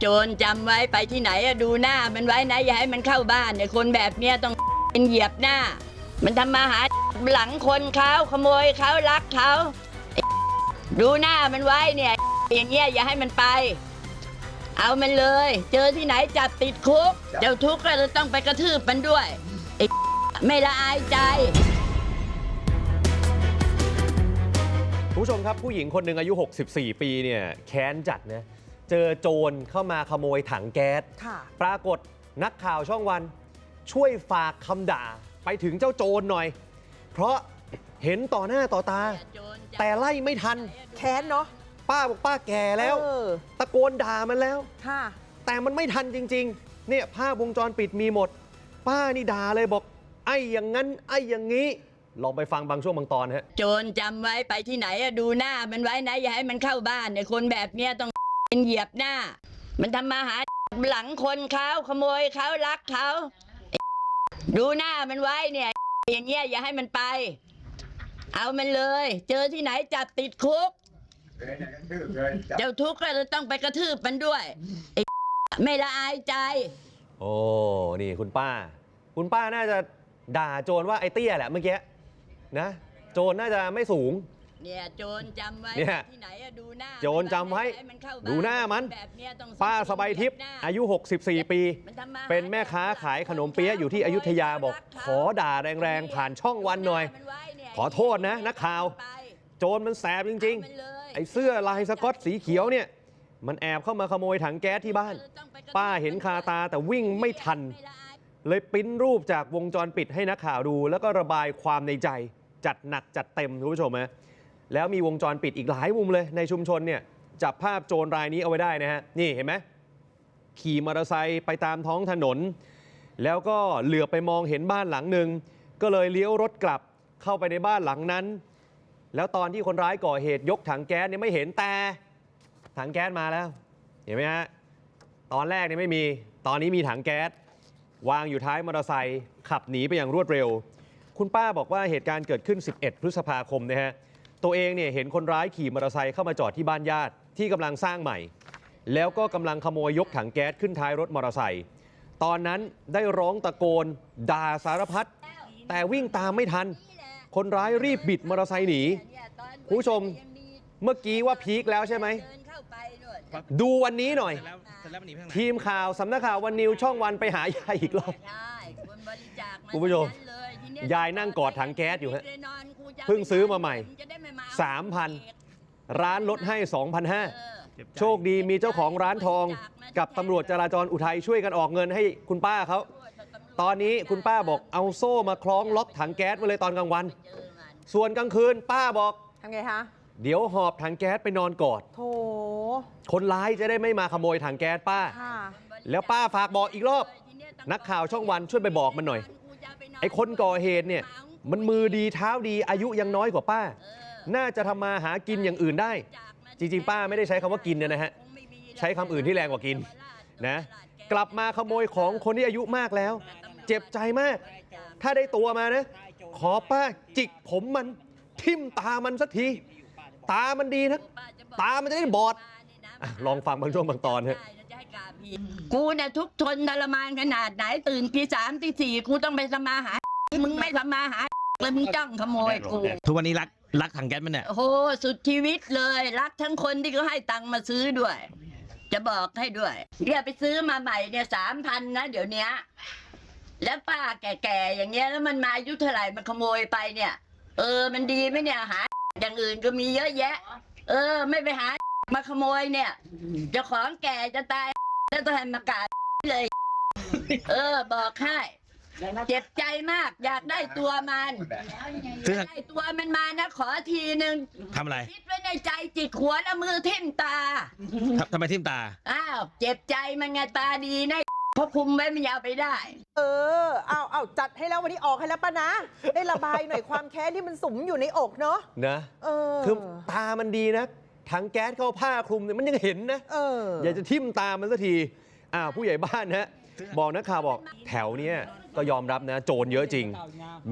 โจรจำไว้ไปที่ไหนอะดูหน้า มันไว้นะอย่าให้มันเข้าบ้านเนี่ยคนแบบเนี้ยต้องเป็นเหยียบหน้า มันทำมาหาหลังคนเขาขโมยเขารักเขาดูหน้ามันไว้เนี่ยอย่างเงี้ยอย่าให้มันไป เอามันเลย เจอที่ไหนจับติดคุกเดี๋ยวทุกข์ก็จะต้องไปกระทืบมันด้วยไอ้ไม่ละอายใจคุณผู้ชมครับผู้หญิงคนหนึ่งอายุ 64 ปีเนี่ยแค้นจัดนะ เจอโจรเข้ามาขโมยถังแก๊ส ค่ะ ปรากฏนักข่าวช่องวันช่วยฝากคำด่าไปถึงเจ้าโจรหน่อย เพราะเห็นต่อหน้าต่อตา แต่ไล่ไม่ทัน แค้นเนาะป้าบอกป้าแก่แล้ว เออตะโกนด่ามันแล้ว ค่ะ แต่มันไม่ทันจริงๆ เนี่ยภาพวงจรปิดมีหมด ป้านี่ด่าเลยบอก ไอ้อย่างนั้น ไอ้อย่างนี้ ลองไปฟังบางช่วงบางตอนฮะ โจรจำไว้ไปที่ไหนอะดูหน้ามันไว้นะ อย่าให้มันเข้าบ้านเนี่ยคนแบบเนี้ยต้อง เป็นเหยียบหน้า มันทำมาหาหลังคนเขาขโมยเขารักเขาดูหน้ามันไว้เนี่ย อย่างเงี้ยอย่าให้มันไป เอามันเลย เจอที่ไหนจับติดคุกเดี๋ยวทุกข์ก็จะต้องไปกระทืบมันด้วยไอ้ไม่ละอายใจ โอ้นี่คุณป้า คุณป้าน่าจะด่าโจรว่าไอ้เตี้ยแหละเมื่อกี้นะ โจรน่าจะไม่สูง เนี่ยโจรจำไว้เนี่ยที่ไหนอะดูหน้าโจรจำไว้อย่าให้มันเข้าบ้ดูหน้ามัน แบบเนี้ยต้องป้าสบายทิพย์อายุ 64 ปี มันทำาหาเป็นแม่ค้าขายขนมเปี๊ยะอยู่ที่อยุธยาบอก ขอด่าแรงๆ ผ่านช่องวันหน่อยขอโทษนะนักข่าวโจรมันแสบจริงๆไอ้เสื้อลายสก๊อตสีเขียวเนี่ย มันแอบเข้ามาขโมยถังแก๊สที่บ้านป้าเห็นคาตาแต่วิ่งไม่ทันเลยปริ้นรูปจากวงจรปิดให้นักข่าวดู แล้วก็ระบายความในใจ จัดหนักจัดเต็มคุณผู้ชมฮะ แล้วมีวงจรปิดอีกหลายมุมเลยในชุมชนเนี่ยจับภาพโจรรายนี้เอาไว้ได้นะฮะนี่เห็นไหมขี่มอเตอร์ไซค์ไปตามท้องถนน แล้วก็เหลือไปมองเห็นบ้านหลังหนึ่งก็เลยเลี้ยวรถกลับเข้าไปในบ้านหลังนั้น แล้วตอนที่คนร้ายก่อเหตุยกถังแก๊สเนี่ยไม่เห็นแต่ถังแก๊สมาแล้ว เห็นไหมฮะตอนแรกเนี่ยไม่มีตอนนี้มีถังแก๊สวางอยู่ท้ายมอเตอร์ไซค์ขับหนีไปอย่างรวดเร็ว คุณป้าบอกว่าเหตุการณ์เกิดขึ้น 11 พฤษภาคมนะฮะ ตัวเองเนี่ยเห็นคนร้ายขี่มอเตอร์ไซค์เข้ามาจอดที่บ้านญาติที่กำลังสร้างใหม่ แล้วก็กำลังขโมยยกถังแก๊สขึ้นท้ายรถมอเตอร์ไซค์ตอนนั้นได้ร้องตะโกนด่าสารพัดแต่วิ่งตามไม่ทัน คนร้ายรีบบิดมอเตอร์ไซค์หนีคุณผู้ชมเมื่อกี้ว่าพีคแล้วใช่ไหม ดูวันนี้หน่อยเสร็จแล้วเสร็จแล้วมันหนีไปทางไหนทีมข่าวสำนักข่าววันนิวช่องวันไปหายายอีกรอบใช่คน บริจาคาคุณผู้ชมทั้งนั้นเลยทีเนี้ยายนั่งกอดถังแก๊สอยู่ฮะไม่ได้นอนกูจะเพิ่งซื้อมาใหม่จะได้ไมาเอาสามพัน ร้านลดให้ เอ2,500 อเจ็บใจโชคดีมีเจ้าของร้านทองกับตำรวจจราจรอุทัยช่วยกันออกเงินให้คุณป้าเขา ตอนนี้คุณป้าบอกเอาโซ่มาคล้องล็อกถังแก๊สไว้เลยตอนกลางวัน เจอมันส่วนกลางคืนป้าบอก ทำไงคะเดี๋ยวหอบถังแก๊สไปนอนกอด โถคนร้ายจะได้ไม่มาขโมยถังแก๊สป้า ค่ะ แล้วป้าฝากบอกอีกรอบ นักข่าวช่องวันช่วยไปบอกมันหน่อย ไอ้คนก่อเหตุเนี่ย มันมือดีเท้าดีอายุยังน้อยกว่าป้า น่าจะทำมาหากินอย่างอื่นได้ จริง ๆ ป้าไม่ได้ใช้คำว่ากินเนี่ยนะฮะ ใช้คำอื่นที่แรงกว่ากินนะ กลับมาขโมยของคนที่อายุมากแล้ว เจ็บใจมาก ถ้าได้ตัวมานะ ขอป้าจิกผมมัน ทิ่มตามันสักที ตามันดีนะ ตามันจะได้บอดอะลองฟังบางช่วงบางตอนเถอะ กูเนี่ยทุกข์ทนทรมานขนาดไหนตื่นตีสามตีสี่กูต้องไปทำมาหา มึงไม่ทำมาหาเลยมึงจ้องขโมยกู ทุกวันนี้รักรักถังแก๊สมันเนี่ย โอ้โหสุดชีวิตเลย รักทั้งคนที่เขาให้ตังค์มาซื้อด้วย จะบอกให้ด้วยเนี่ยไปซื้อมาใหม่เนี่ยสามพันนะเดี๋ยวเนี้ย แล้วป้าแก่ๆอย่างเงี้ยแล้วมันมาอายุเท่าไหร่มันขโมยไปเนี่ย เออมันดีไหมเนี่ยหา อย่างอื่นก็มีเยอะแยะ เออ ไม่ไปหามาขโมยเนี่ยเจ้าของแก่จะตาย แล้วต้องให้มากราดเลย เออ บอกให้ เจ็บใจมาก อยากได้ตัวมันซื้อถังได้ตัวมันมานะ ขอทีหนึ่งทำอะไร คิดไว้ในใจจิกหัวแล้วมือทิ่มตา ทำทำไมทิ่มตา อ้าว เจ็บใจมันไงตาดีนะเพราะคุมไว้มันยาวไปได้ เออ เอาเอาจัดให้แล้ววันนี้ออกให้แล้วป้านะ ได้ระบายหน่อยความแค้นที่มันสุมอยู่ในอกเนาะ นะ เออ คือตามันดีนะ ถังแก๊สเข้าผ้าคลุมเนี่ยมันยังเห็นนะเอออยากจะทิ่มตามันสักทีอ้าวผู้ใหญ่บ้านนะบอกนักข่าวบอกแถวเนี้ยก็ยอมรับนะ โจรเยอะจริง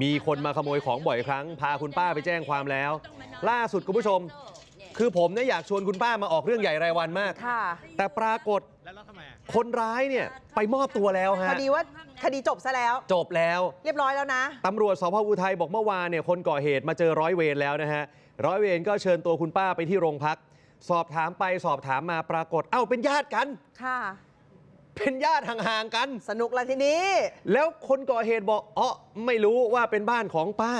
มีคนมาขโมยของบ่อยครั้ง พาคุณป้าไปแจ้งความแล้ว ล่าสุดคุณผู้ชม คือผมเนี่ยอยากชวนคุณป้ามาออกเรื่องใหญ่รายวันมาก ค่ะ แต่ปรากฏ แล้วแล้วทำไมคนร้ายเนี่ยไปมอบตัวแล้วพฮะอดีว่าคดีจบซะแล้ว จบแล้ว เรียบร้อยแล้วนะตำรวจสพอุทัยบอกเมื่อวานเนี่ยคนก่อเหตุมาเจอร้อยเวรแล้วนะฮะร้อยเวรก็เชิญตัวคุณป้าไปที่โรงพัก สอบถามไปสอบถามมาปรากฏ เอ้าเป็นญาติกัน ค่ะ เป็นญาติห่างๆกัน สนุกละทีนี้ แล้วคนก่อเหตุบอกอ๋อไม่รู้ว่าเป็นบ้านของป้า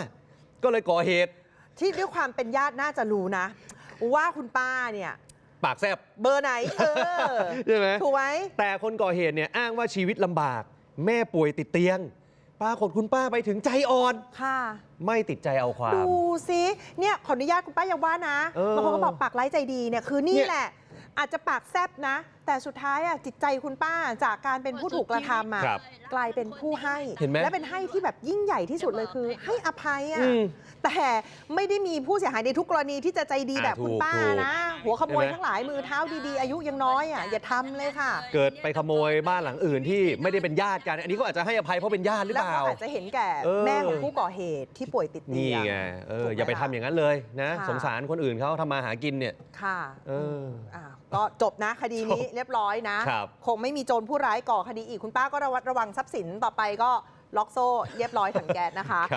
ก็เลยก่อเหตุ ที่ด้วยความเป็นญาติน่าจะรู้นะ ว่าคุณป้าเนี่ย ปากแซบเบอร์ไหน เออ ใช่ไหมถูกไหม แต่คนก่อเหตุเนี่ยอ้างว่าชีวิตลำบาก แม่ป่วยติดเตียงปรากฏคุณป้าไปถึงใจอ่อน ค่ะ ไม่ติดใจเอาความ ดูสิเนี่ยขออนุญาตคุณป้าอย่าว่านะเออบางคนก็บอกปากไร้ใจดีเนี่ยคือนี่เนี่ย แหละ อาจจะปากแซบนะ แต่สุดท้ายอะจิตใจคุณป้าจากการเป็นผู้ถูกกระทำอะครับกลายเป็นผู้ให้ เห็นไหมและเป็นให้ที่แบบยิ่งใหญ่ที่สุดเลยคือ ให้อภัยอะอืมแต่ไม่ได้มีผู้เสียหายในทุกกรณีที่จะใจดีอ่าแบบคุณถูกป้าถูกนะ หัวขโมยใช่ไหม ทั้งหลายมือเท้าดีๆ อายุยังน้อยอะอย่าทำเลยค่ะ เกิดไปขโมยบ้านหลังอื่นที่ไม่ได้เป็นญาติกัน อันนี้ก็อาจจะให้อภัยเพราะเป็นญาติหรือแล้วเปล่า ก็อาจจะเห็นแก่เออ แม่ของผู้ก่อเหตุที่ป่วยติดเตีนี่ยง ไงเออถูกหมอย่าไปทำอย่างนั้นเลยนะ ค่ะ สงสารคนอื่นเขาทำมาหากินเนี่ย ค่ะเอออ่าก็จบนะคดีนี้เรียบรียบร้อยนะคคงไม่มีโจรผู้ร้ายก่อคดีอีกคุณป้าก็ระวัดระวังทรัพย์สินต่อไปก็ล็อกโซ่เรียบร้อยถังแก๊สนะคะ ค